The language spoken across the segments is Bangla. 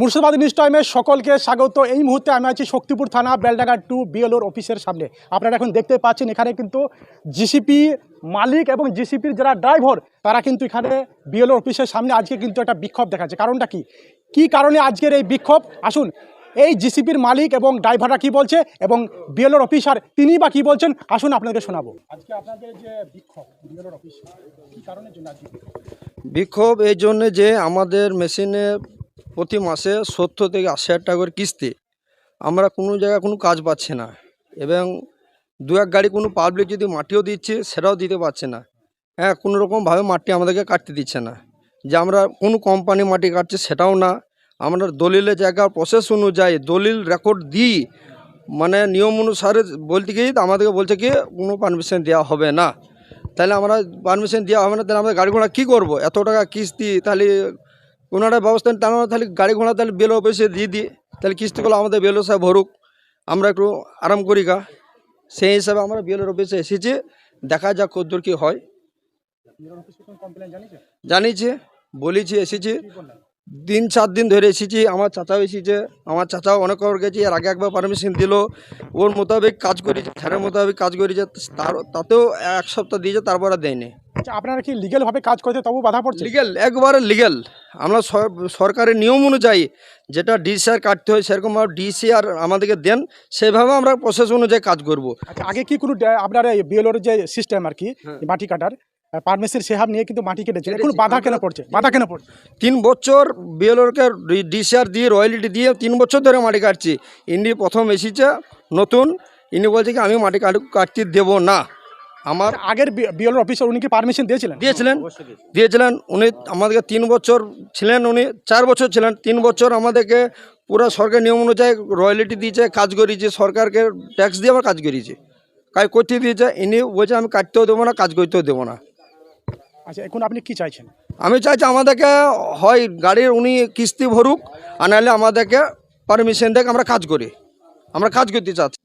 মুর্শিদাবাদ নিউজ টাইমে সকলকে স্বাগত। এই মুহূর্তে আমি আছি শক্তিপুর থানা বেলডাঙ্গা টু বিএলওর অফিসের সামনে। আপনারা এখন দেখতে পাচ্ছেন এখানে কিন্তু জিসিপি মালিক এবং জিসিপির যারা ড্রাইভার তারা কিন্তু এখানে বিএলওর অফিসের সামনে আজকে কিন্তু একটা বিক্ষোভ দেখাচ্ছে। কারণটা কি? কি কারণে আজকের এই বিক্ষোভ? আসুন এই জিসিপির মালিক এবং ড্রাইভাররা কি বলছে এবং বিএলওর অফিসার তিনি বা কি বলছেন? আসুন আপনাদেরকে শোনাবো। আজকে আপনাদের যে বিক্ষোভ বিএলওর অফিস কি কারণের জন্য? বিক্ষোভ? এই জন্যে যে আমাদের মেশিনে প্রতি মাসে সত্তর থেকে আশি হাজার টাকা করে কিস্তি। আমরা কোনো জায়গায় কোনো কাজ পাচ্ছি না। এবং দু এক গাড়ি কোনো পাবলিক যদি মাটিও দিচ্ছে, সেটাও দিতে পারছে না। হ্যাঁ কোনো রকমভাবে মাটি আমাদেরকে কাটতে দিচ্ছে না। যে আমরা কোনো কোম্পানি মাটি কাটছে সেটাও না। আমরা দলিলের জায়গা প্রসেস অনুযায়ী দলিল রেকর্ড দিই। মানে নিয়ম অনুসারে বলতে গিয়ে আমাদেরকে বলছে কি, কোনো পারমিশন দেওয়া হবে না। তাহলে আমরা পারমিশন দেওয়া হবে না, তাহলে আমরা গাড়ি ঘোড়া কী করব? এত টাকা কিস্তি, তাহলে একটা ব্যবস্থা তাহলে আমরা তাহলে গাড়ি ঘোড়া তাহলে বেল অফিসে দিয়ে দিই। তাহলে কিস্তিগুলো আমাদের বেল সাহেব ভরুক। আমরা একটু আরাম করি গা। সেই হিসাবে আমরা বিএলের অফিসে এসেছি। দেখা যাক কদ্দূর কী হয়। জানিয়েছি, বলেছি, এসেছি। দিন চার দিন ধরে এসেছি। আমার চাচাও এসেছে। আমার চাচাও অনেক করে গেছে। এর আগে একবার পারমিশন দিল। ওর মোতাবেক কাজ করেছে ছাড়ের মোতাবেক কাজ করেছে। তার, তাতেও এক সপ্তাহ দিয়েছে, তারপরে দেয়নি। আচ্ছা আপনারা কি লিগেলভাবে কাজ করতে তবু বাধা পড়ছে? লিগেল একবারে লিগেল আমরা সর- সরকারের নিয়ম অনুযায়ী যেটা ডিসিআর কাটতে হয় সেরকম ডিসিআর আমাদেরকে দেন সেভাবে আমরা প্রসেস অনুযায়ী কাজ করব। আচ্ছা আগে কি কোনো আপনার বিএলওর যে সিস্টেম আর কি হ্যাঁ। মাটি কাটার পারমিশন সেহাব নিয়ে কিন্তু মাটি কেটেছে। এখন বাধা কেন পড়ছে? বাধা কেন পড়ছে? তিন বছর বিএলওরকে ডিসিআর দিয়ে রয়্যালিটি দিয়ে তিন বছর ধরে মাটি কাটছি। ইনি প্রথম এসেছে নতুন। ইনি বলছে কি আমি মাটি কাট- কাটতে দেবো না। আমার আচ্ছা, আগের বিএলওর অফিসার উনি কি পারমিশন দিয়েছিলেন? দিয়েছিলেন। দিয়েছিলেন। উনি আমাদেরকে তিন বছর ছিলেন উনি চার বছর ছিলেন তিন বছর আমাদেরকে পুরো সরকার নিয়ম অনুযায়ী রয়্যালিটি দিয়েছে কাজ করিয়েছে সরকারকে ট্যাক্স দিয়ে আমার কাজ করিয়েছে। কাজ করতে দিয়েছে ইনি বলছে আমি কাটতেও দেবো না কাজ করতেও দেবো না। আচ্ছা এখন আপনি কি চাইছেন? আমি চাইছি আমাদেরকে হয় গাড়ির উনি কিস্তি ভরুক আর নাহলে আমাদেরকে পারমিশন দেখ আমরা কাজ করি। আমরা কাজ করতে চাচ্ছি।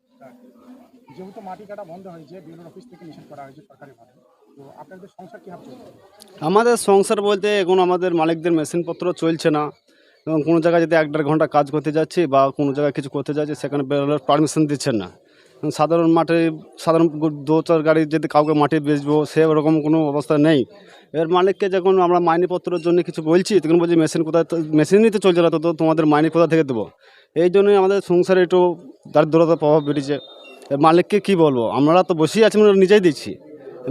যেহেতু মাটি কাটা বন্ধ হয়েছে বিএলওর অফিস থেকে নিষেধ করা হয়েছে সরকারিভাবে। তো আপনাদের সংসার কি ভাবে চলছে? আমাদের সংসার বলতে এখন আমাদের মালিকদের মেশিনপত্র চলছে না। এবং কোনো জায়গায় যদি এক দেড় ঘণ্টা কাজ করতে যাচ্ছি বা কোনো জায়গায় কিছু করতে যাচ্ছি, সেখানে বেরোনোর পারমিশন দিচ্ছেন না। সাধারণ মাঠে, সাধারণ দু চার গাড়ি যদি কাউকে মাটি বেচবো, সে ওরকম কোনো অবস্থা নেই। এর মালিককে যখন আমরা মাইনিপত্রের জন্য কিছু বলছি, তখন বলছি, মেশিন কোথায় তো- মেশিনই তো চলছে না, তো তোমাদের মাইনি কোথা থেকে দেবো? এই জন্যই আমাদের সংসারে একটু দারিদ্রতার প্রভাব এর মালিককে কি বলব? আমরা তো বসেই আছি, আমরা নিজেই দিচ্ছি।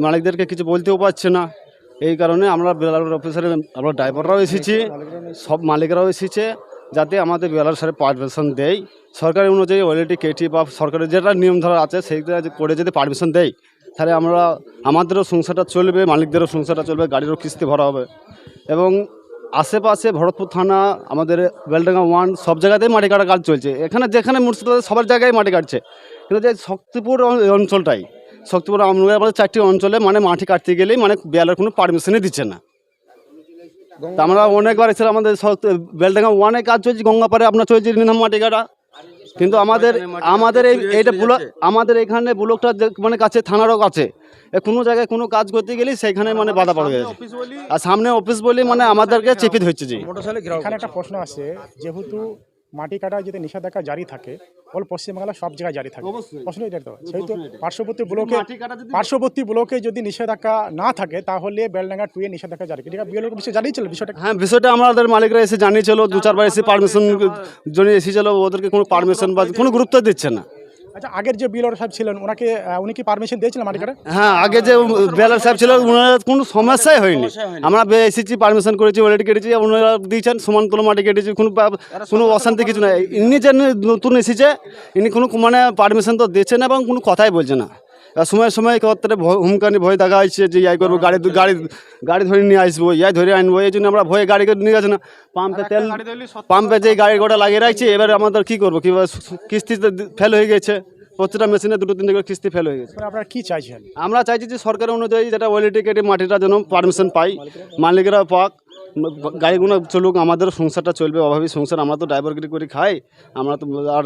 মালিকদেরকে কিছু বলতেও পারছে না। এই কারণে আমরা বেলার অফিসারে আমরা ড্রাইভাররাও এসেছি, সব মালিকরাও এসেছে, যাতে আমাদের বেলার সারে পারমিশন দেয় সরকারি অনুযায়ী অলরেডি কেটি বা সরকারের যেটা নিয়ম ধরা আছে, সেইটা করে যদি পারমিশন দেয় তাহলে আমরা, আমাদেরও সংসারটা চলবে, মালিকদেরও সংসারটা চলবে, গাড়িরও কিস্তি ভরা হবে। এবং আশেপাশে ভরতপুর থানা, আমাদের বেলডাঙ্গা ওয়ান, সব জায়গাতেই মাটি কাটা কাজ চলছে। এখানে যেখানে মুর্শিদাবাদ সবার জায়গায় মাটি কাটছে। কিন্তু যে শক্তিপুর অঞ্চলটাই, শক্তিপুর আমরা আমাদের চারটি অঞ্চলে মানে মাটি কাটতে গেলেই মানে বেলার কোনো পারমিশনই দিচ্ছে না। তা আমরা অনেকবার এসে আমাদের বেলডাঙ্গা ওয়ানে কাজ চলছে, গঙ্গাপাড়ে আপনার চলছে নিলাম মাটি কাটা। কিন্তু আমাদের আমাদের এই এইটা ব্লক আমাদের এখানে ব্লকটা যে- মানে কাছে থানারও কাছে কোনো জায়গায় কোনো কাজ করতে গেলেই সেখানে মানে বাধা পড়ে গেছে। আর সামনে অফিস বলি মানে আমাদেরকে চেপে ধরছে জি মোটরসাইকেল এখানে একটা প্রশ্ন আছে, যেহেতু মাটি কাটায় যদি নিষেধাজ্ঞা জারি থাকে অল পশ্চিমবাংলা সব জায়গায় জারি থাকে। অবশ্যই। প্রশ্ন এটা তো। সেই তো পার্শ্ববর্তী ব্লকে মাটি কাটা যদি- পার্শ্ববর্তী ব্লকে যদি নিষেধাজ্ঞা না থাকে তাহলে বেলডাঙ্গা টুয়ে নিষেধাজ্ঞা জারি। এটা বিএলওর বিষয়ে জানিয়েছিল? বিষয়টা হ্যাঁ বিষয়টা আমাদের মালিকরা এসে জানিয়েছিল। দু চারবার এসে পারমিশন জন্য এসেছিল ওদেরকে কোনো পারমিশন বা কোনো গুরুত্ব দিচ্ছে না। আচ্ছা আগের যে বিলর সাহেব ছিলেন ওনাকে উনি কি পারমিশন দিয়েছিলেন মাটি কাটা হ্যাঁ আগে যে বেলার সাহেব ছিল ওনার কোনো সমস্যাই হয়নি। আমরা বে- এসেছি পারমিশন করেছি অলরেডি কেটেছি ওনারা দিয়েছেন সমান তুলো মাটি কেটেছি কোনো কোনো অশান্তি কিছু নাই। ইনি যে নতুন এসেছে ইনি কোনো মানে পারমিশন তো দিচ্ছে না এবং কোনো কথাই বলছে না। সময় সময় কত্রে হুমকানি ভয় দেখা আসছে যে ইয়াই করব গাড়ি গাড়ি গাড়ি ধরে নিয়ে আসব ইয়াই ধরে আনব। এই জন্য আমরা ভয়ে গাড়ি নিয়ে যাচ্ছি না। পাম্পে তেল পাম্পে যে গাড়ি গোটা লাগিয়ে রাখছি এবার আমাদের কী করব? কী কিস্তিতে ফেল হয়ে গেছে। প্রত্যেকটা মেশিনে দুটো তিনটে করে কিস্তি ফেল হয়ে গেছে। আপনারা কি চাইছেন? আমরা চাইছি যে সরকার অনুযায়ী যেটা ওয়েলিটি কেটে মাটিটা যেন পারমিশন পাই। মালিকেরা পাক গাড়িগুলো চলুক আমাদের সংসারটা চলবে অভাবী সংসার আমরা তো ড্রাইভারগিরি করে খাই। আমরা তো আর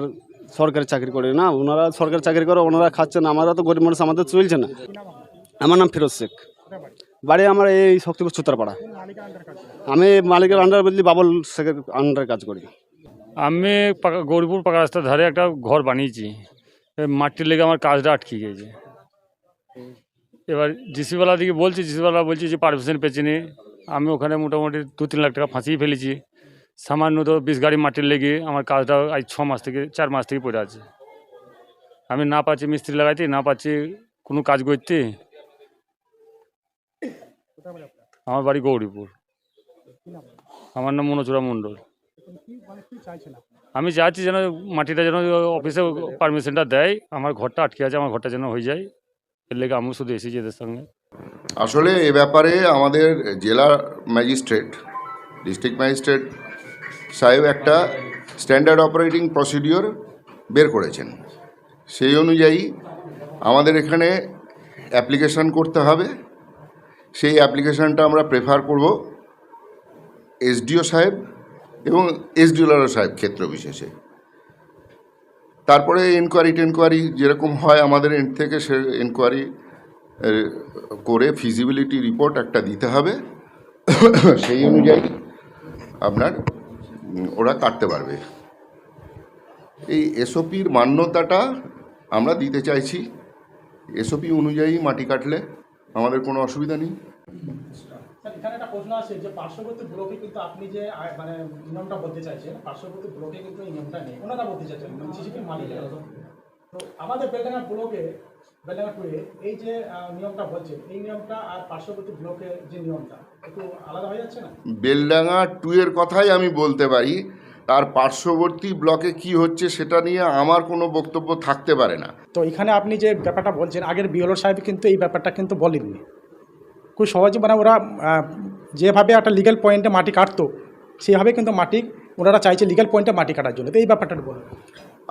সরকারি চাকরি করে না, ওনারা সরকারি চাকরি করে ওনারা খাচ্ছেন আমরা তো গরিব মানুষ, আমাদের চলছে না। আমার নাম ফিরোজ শেখ। বাড়ি আমার এই শক্তিপুর সুতারপাড়া আমি মালিকের আন্ডার বললি বাবুল শেখের আন্ডারে কাজ করি। আমি পাকা গৌরীপুর পাকা রাস্তার ধারে একটা ঘর বানিয়েছি। মাটির লেগে আমার কাজটা আটকে গেছে। এবার জিসিওয়ালা দিকে বলছি জিসিওয়ালা বলছি যে পারমিশন পেয়েছি আমি ওখানে মোটামুটি দু তিন লাখ টাকা ফাঁসিয়ে ফেলেছি। সামান্য তো বিশ গাড়ি মাটির লেগে আমার কাজটা আজ ছ মাস থেকে, চার মাস থেকে পড়ে আছে। আমি না পাচ্ছি মিস্ত্রি লাগাইতে, না পাচ্ছি কোনো কাজ করতে। আমার বাড়ি গৌরীপুর। আমার নাম মনোচূড়া মণ্ডল? আমি চাচ্ছি যেন মাটিটা যেন অফিসে পারমিশনটা দেয়, আমার ঘরটা আটকে আছে, আমার ঘরটা যেন হয়ে যায়। এর লেগে আমিও শুধু এসেছি এদের সঙ্গে। আসলে এ ব্যাপারে আমাদের জেলা ম্যাজিস্ট্রেট, ডিস্ট্রিক্ট ম্যাজিস্ট্রেট সাহেব একটা স্ট্যান্ডার্ড অপারেটিং প্রসিডিওর বের করেছেন। সেই অনুযায়ী আমাদের এখানে অ্যাপ্লিকেশান করতে হবে। সেই অ্যাপ্লিকেশানটা আমরা প্রেফার করব এসডিও সাহেব এবং এসডিওলার সাহেব ক্ষেত্র বিশেষে। তারপরে এনকোয়ারি টেনকোয়ারি যেরকম হয় আমাদের এন্ড থেকে সে এনকোয়ারি করে ফিজিবিলিটি রিপোর্ট একটা দিতে হবে। সেই অনুযায়ী আপনার ওরা কাটতে পারবে। এই এসওপির মান্যতাটা আমরা দিতে চাইছি। এসওপি অনুযায়ী মাটি কাটলে আমাদের কোনো অসুবিধা নেই। এখানে একটা প্রশ্ন আছে যে পার্শ্ববর্তী ব্লকে কিন্তু আপনি যে মানে নিয়মটা বলতে চাইছেন, পার্শ্ববর্তী ব্লকে কিন্তু মানে আমাদের ব্লকে এই যে নিয়মটা এই নিয়মটা আর পার্শ্ববর্তী ব্লকে যে নিয়মটা একটু আলাদা হয়ে যাচ্ছে না? বেলডাঙ্গা টু এর কথাই আমি বলতে পারি তার পার্শ্ববর্তী ব্লকে কি হচ্ছে সেটা নিয়ে আমার কোনো বক্তব্য থাকতে পারে না। তো এখানে আপনি যে ব্যাপারটা বলছেন আগের বিএলও সাহেব কিন্তু এই ব্যাপারটা কিন্তু বলেননি। খুব সহজে মানে ওরা যেভাবে একটা লিগ্যাল পয়েন্টে মাটি কাটতো সেভাবে কিন্তু মাটি ওনারা চাইছে লিগ্যাল পয়েন্টে মাটি কাটার জন্য। তো এই ব্যাপারটা বলুন।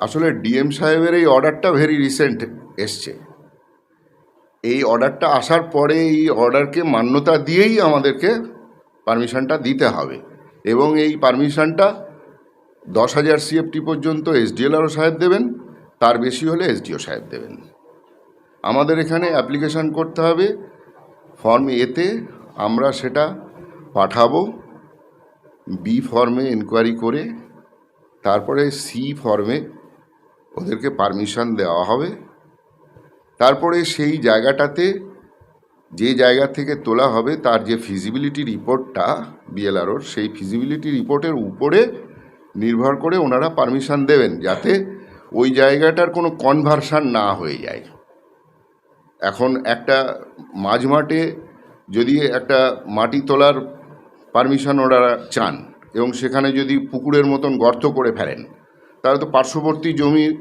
আসলে ডিএম সাহেবের এই অর্ডারটা ভেরি রিসেন্ট এসছে। এই অর্ডারটা আসার পরে এই অর্ডারকে মান্যতা দিয়েই আমাদেরকে পারমিশনটা দিতে হবে। এবং এই পারমিশনটা দশ হাজার সিএফটি পর্যন্ত এসডিএলআরও সাহেব দেবেন, তার বেশি হলে এসডিও সাহেব দেবেন। আমাদের এখানে অ্যাপ্লিকেশান করতে হবে, ফর্ম এতে আমরা সেটা পাঠাবো, বি ফর্মে এনকোয়ারি করে, তারপরে সি ফর্মে ওদেরকে পারমিশন দেওয়া হবে। তারপরে সেই জায়গাটাতে যে জায়গা থেকে তোলা হবে, তার যে ফিজিবিলিটি রিপোর্টটা বিএলআরওর সেই ফিজিবিলিটি রিপোর্টের উপরে নির্ভর করে ওনারা পারমিশন দেবেন যাতে ওই জায়গাটার কোনো কনভার্সান না হয়ে যায়। এখন একটা মাঝমাঠে যদি একটা মাটি তোলার পারমিশন ওনারা চান এবং সেখানে যদি পুকুরের মতন গর্ত করে ফেলেন, তাহলে তো পার্শ্ববর্তী জমির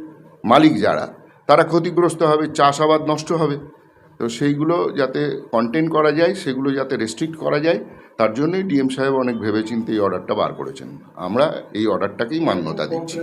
মালিক যারা তারা ক্ষতিগ্রস্ত হবে, চাষাবাদ নষ্ট হবে। তো সেইগুলো যাতে কন্টেন করা যায়, সেগুলো যাতে রেস্ট্রিক্ট করা যায়, তার জন্যই ডিএম সাহেব অনেক ভেবেচিন্তে এই অর্ডারটা বার করেছেন। আমরা এই অর্ডারটাকেই মান্যতা দিচ্ছি।